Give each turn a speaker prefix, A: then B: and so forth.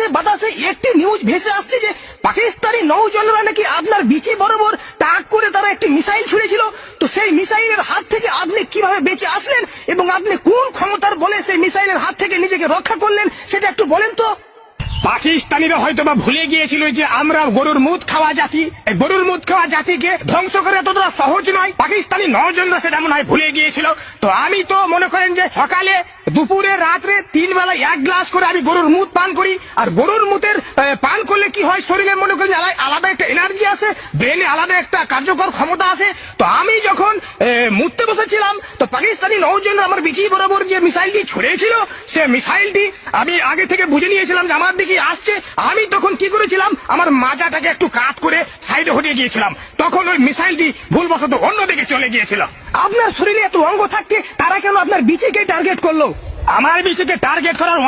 A: আকাশে বাতাসে একটি নিউজ ভেসে আসছে যে পাকিস্তানি নৌজনরা নাকি আপনার বিচি বরাবর টাক করে তারা একটি মিসাইল ছুড়েছিল। তো সেই মিসাইলের হাত থেকে আপনি কীভাবে বেঁচে আসলেন এবং আপনি কোন ক্ষমতার বলে সেই মিসাইলের হাত থেকে নিজেকে রক্ষা করলেন, সেটা একটু বলেন তো।
B: পাকিস্তানিরা হয়তো বা ভুলে গিয়েছিল যে আমরা গরুর মুদ খাওয়া জাতি। গরুর মুদ খাওয়া জাতিকে ধ্বংস করে এতটা সহজ নয়। পাকিস্তানি নজনরা সেটা মনে হয় ভুলে গিয়েছিল। তো আমি তো মনে করেন যে সকালে দুপুরে, রাত্রে তিন বেলা এক গ্লাস করে আমি গরুর মুদ পান করি। আর গরুর মুতের পান করলে কি হয়? শরীরে মনে আলা- আলাদা একটা এনার্জি আছে ব্রেনে আলাদা একটা কার্যকর ক্ষমতা আছে তো আমি যখন মুততে বসেছিলাম, তো পাকিস্তানি নৌজনরা আমার বিচি বরাবর যে মিসাইলটি ছড়িয়েছিল, সে মিসাইলটি আমি আগে থেকে বুঝে নিয়েছিলাম যে আমার দিকে আসছে। আমি তখন কি করেছিলাম? আমার মাজাটাকে একটু কাট করে সাইডে হটিয়ে গিয়েছিলাম। তখন ওই মিসাইলটি ভুলবশত অন্যদিকে চলে গিয়েছিল।
A: আপনার শরীরে এত অঙ্গ থাকতে তারা কেন আপনার বিচিকে টার্গেট করল?
B: আমার বিচিকে টার্গেট করার